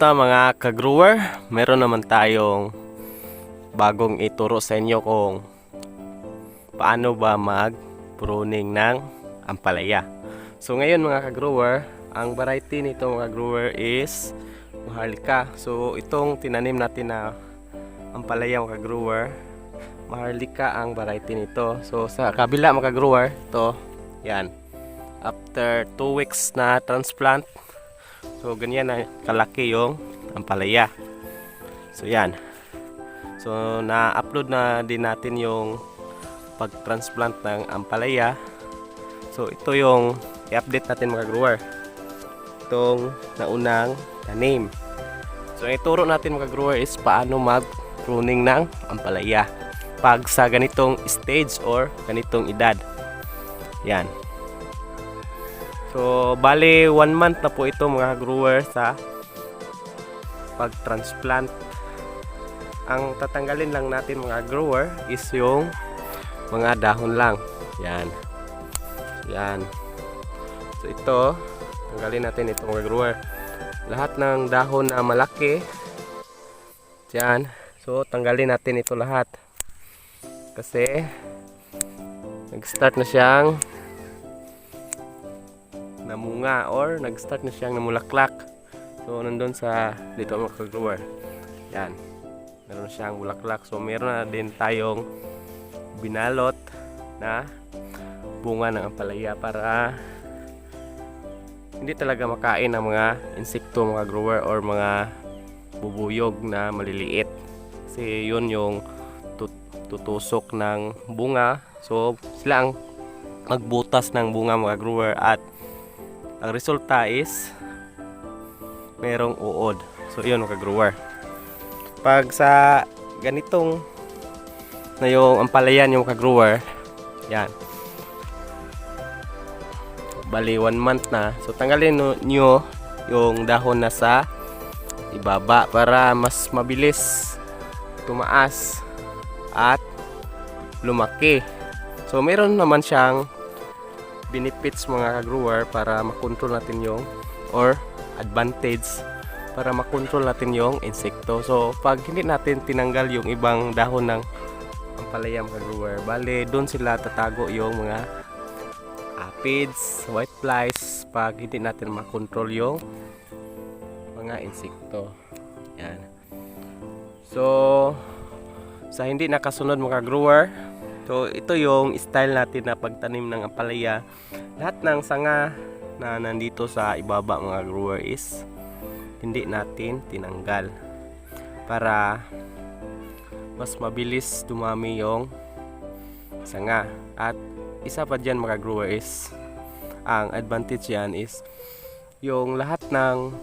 Kamusta mga ka-grower? Meron naman tayong bagong ituro sa inyo kung paano ba mag-pruning ng ampalaya. So ngayon mga ka-grower, ang variety nito mga grower is Maharlika. So itong tinanim natin na ampalaya mga grower, Maharlika ang variety nito. So sa kabila mga grower, ito, yan. After 2 weeks na transplant, So ganyan na kalaki yung ampalaya. So yan. So na-upload na din natin yung pag-transplant ng ampalaya. So ito yung i-update natin mga grower. Itong naunang tanim. So ang ituro natin mga grower is paano mag-pruning ng ampalaya. Pag sa ganitong stage or ganitong edad. Yan. So, bali one month na po ito mga grower sa pag-transplant. Ang tatanggalin lang natin mga grower is yung mga dahon lang. Yan. Yan. So, ito, tanggalin natin ito mga grower. Lahat ng dahon na malaki, yan. So, tanggalin natin ito lahat. Kasi, nag-start na siyang namunga or nag-start na siyang namulaklak. So, nandun sa dito mga ka-grower. Yan. Meron siyang bulaklak. So, meron na din tayong binalot na bunga ng ampalaya para hindi talaga makain ng mga insekto mga grower or mga bubuyog na maliliit. Kasi yun yung tut- tutusok ng bunga. So, sila ang magbutas ng bunga mga grower at ang resulta is merong uod. So yun mga grower. Pag sa ganitong na yung ampalayan yung ka-grower, yan. Bali one month na. So tanggalin nyo yung dahon na sa ibaba para mas mabilis tumaas at lumaki. So meron naman siyang benefits mga ka-grower para makontrol natin yung or advantage para makontrol natin yung insekto. So, pag hindi natin tinanggal yung ibang dahon ng ampalaya mga grower, bale doon sila tatago yung mga aphids, white flies pag hindi natin makontrol yung mga insekto. Yan. So, sa hindi nakasunod mga grower, So, ito yung style natin na pagtanim ng ampalaya. Lahat ng sanga na nandito sa ibaba mga grower is hindi natin tinanggal para mas mabilis dumami yung sanga. At isa pa dyan mga grower is ang advantage yan is yung lahat ng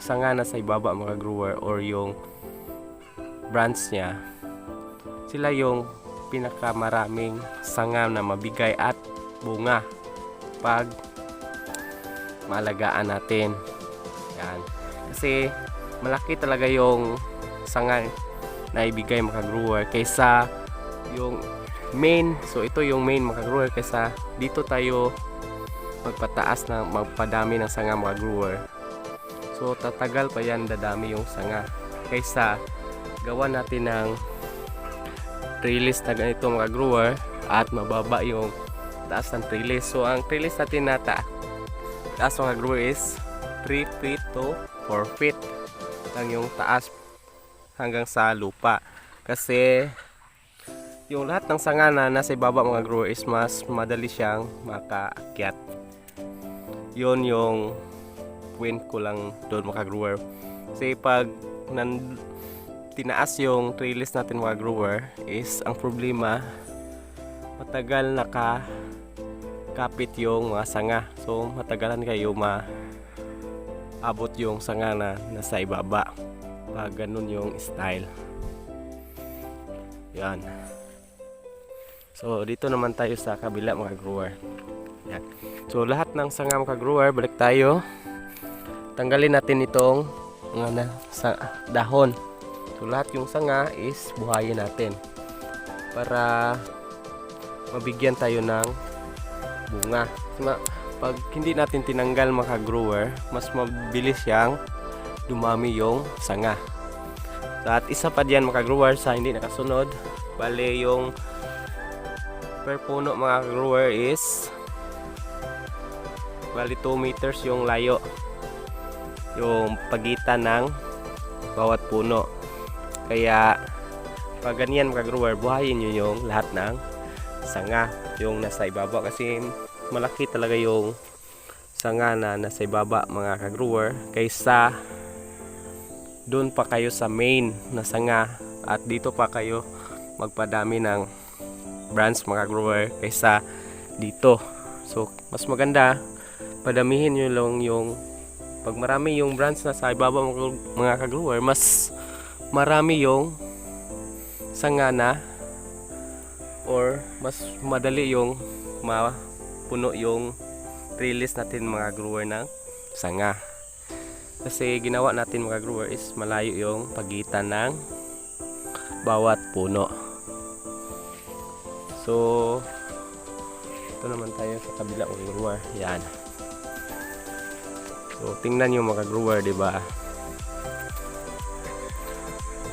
sanga na sa ibaba mga grower or yung branch niya sila yung pinakamaraming sanga na mabigay at bunga pag maalagaan natin. Yan. Kasi malaki talaga yung sanga na ibigay mga grower kaysa yung main. So ito yung main mga grower kaysa dito tayo magpataas na magpadami ng sanga mga grower. So tatagal pa yan dadami yung sanga kaysa gawa natin ng trellis na ganito mga grower at mababa yung taas ng trellis. So ang trellis natin na ta taas mga grower is 3 feet to 4 feet lang yung taas hanggang sa lupa. Kasi yung lahat ng sanga na nasa ibaba mga grower is mas madali siyang makaakyat. Yun yung point ko lang doon mga grower. Kasi pag nan tinaas yung trellis natin mga grower is ang problema matagal naka kapit yung mga sanga. So matagalan kayo ma abot yung sanga na nasa ibaba. Pag ganun yung style. Yan. So dito naman tayo sa kabila mga grower. Yan. so lahat ng sanga mga grower balik tayo. Tanggalin natin itong mga na, sa dahon So lahat yung sanga is buhayin natin para mabigyan tayo ng bunga. Ma- pag hindi natin tinanggal mga grower, mas mabilis siyang dumami yung sanga. So, at isa pa diyan mga grower sa hindi nakasunod, bale yung per puno mga grower is bali 2 meters yung layo yung pagitan ng bawat puno. Kaya pag ganyan mga grower, buhayin nyo yung lahat ng sanga yung nasa ibaba. Kasi malaki talaga yung sanga na nasa ibaba mga kagrower. Kaysa doon pa kayo sa main na sanga at dito pa kayo magpadami ng brands mga grower kaysa dito. So mas maganda padamihin nyo lang yung pag marami yung brands na sa ibaba mga- mga kagrower mas marami yung sanga na or mas madali yung mapuno yung trellis natin mga grower ng sanga. Kasi ginawa natin mga grower is malayo yung pagitan ng bawat puno. So ito naman tayo sa kabila mga grower. Yan. So tingnan yung mga grower di ba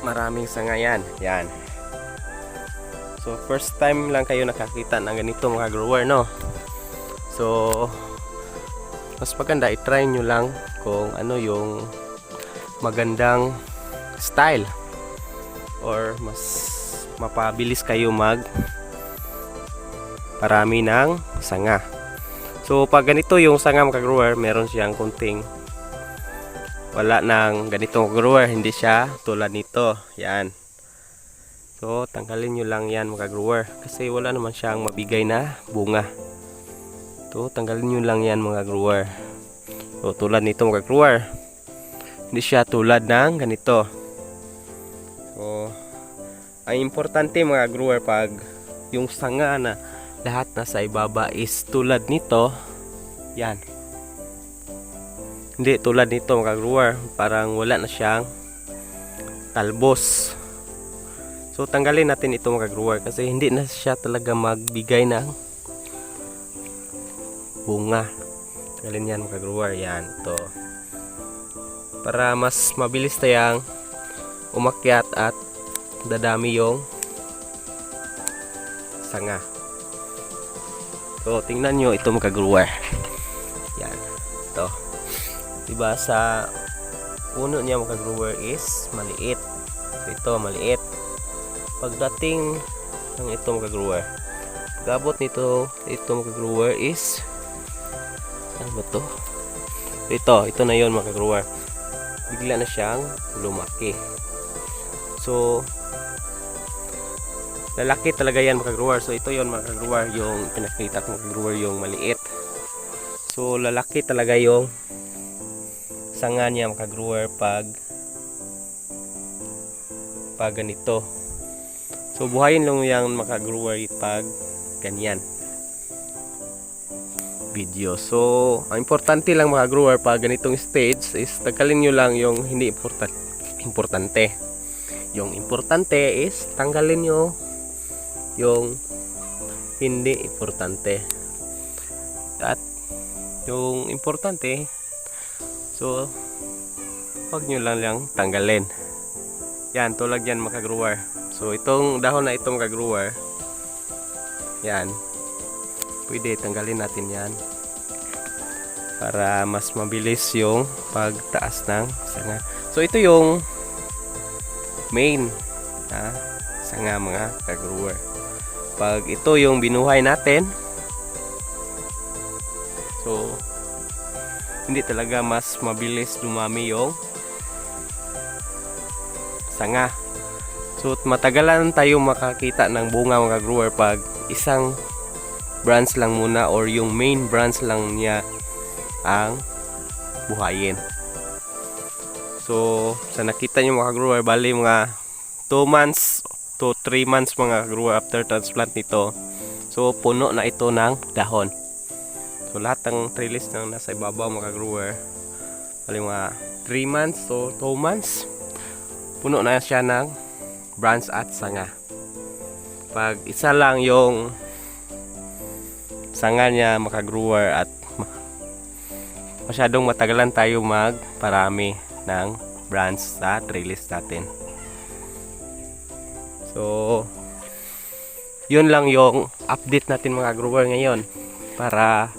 maraming sanga yan yan So first time lang kayo nakakita ng ganito mga grower no. So mas maganda i-try nyo lang kung ano yung magandang style or mas mapabilis kayo mag parami ng sanga. So pag ganito yung sanga mga grower, meron siyang kunting wala nang ganitong grower, hindi siya tulad nito. Yan. So, tanggalin nyo lang yan mga grower. Kasi wala naman siyang mabigay na bunga. So, tanggalin nyo lang yan mga grower. So, tulad nito mga grower. Hindi siya tulad ng ganito. So, ang importante mga grower pag yung sanga na lahat nasa ibaba is tulad nito. Yan. Hindi tulad nito mga grower. Parang wala na siyang talbos. So tanggalin natin ito mga grower kasi hindi na siya talaga magbigay ng bunga. Tanggalin yan mga grower. Yan ito. Para mas mabilis tayang umakyat at dadami yung sanga. So tingnan nyo ito mga grower. Ito. Diba sa puno niya mga grower is maliit. So, ito maliit. Pagdating ng itong grower gabot nito itong grower is ano ba to? Ito ito na yon mga grower bigla na siyang lumaki. So lalaki talaga yan mga grower so ito yon mga grower yung pinakita ko mga grower yung maliit. So lalaki talaga yung sanga niya mga grower pag pag ganito So buhayin lang yung maka-grower pag ganyan video. So, ang importante lang mga grower pag ganitong stage is tanggalin nyo lang yung hindi important importante. Yung importante is tanggalin nyo yung hindi importante. At yung importante so wag nyo lang lang tanggalin. Yan, tulad yan mga grower. So itong dahon na itong kagruwer yan pwede tanggalin natin yan para mas mabilis yung pagtaas ng sanga. So ito yung main na sanga mga kagruwer. Pag ito yung binuhay natin so hindi talaga mas mabilis dumami yung sanga. So matagalan tayo makakita ng bunga mga grower pag isang branch lang muna or yung main branch lang niya ang buhayin. So sa nakita nyo mga grower bali mga 2 months to 3 months mga grower after transplant nito. So puno na ito ng dahon. So lahat ng trellis na nasa ibabaw mga grower bali mga 3 months to 2 months puno na siya ng branch at sanga. Pag isa lang yung sanga niya makagrower at ma- masyadong matagalan tayo magparami. ng branch sa trellis natin. So, yun lang yung update natin mga grower ngayon para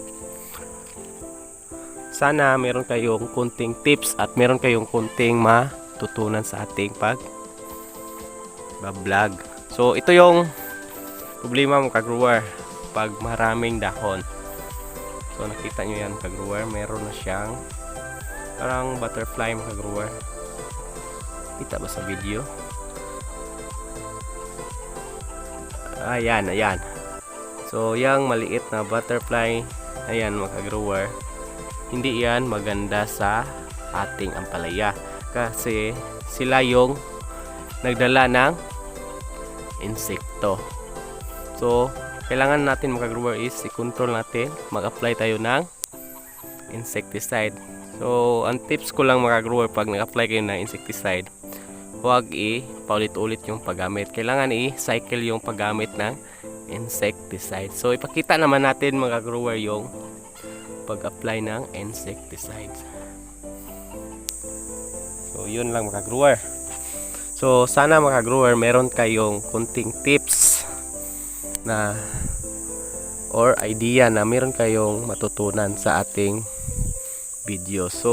sana meron kayong kunting tips at meron kayong kunting matutunan sa ating pag vlog. So ito yung problema mga grower pag maraming dahon. So nakita nyo yan mga grower, meron na siyang parang butterfly mga grower. Kita ba sa video? Ayan, ayan. So, yung maliit na butterfly, ayan mga grower, hindi yan maganda sa ating ampalaya. Kasi sila yung nagdala ng insekto. So, kailangan natin mga grower is i-control natin, mag-apply tayo ng insecticide. So, ang tips ko lang mga grower pag nag-apply kayo ng insecticide, huwag i-paulit-ulit yung paggamit. Kailangan i-cycle yung paggamit ng insecticide. So, ipakita naman natin mga grower yung pag-apply ng insecticides. So, yun lang mga grower. So, sana mga grower, meron kayong kunting tips na or idea na meron kayong matutunan sa ating video. So,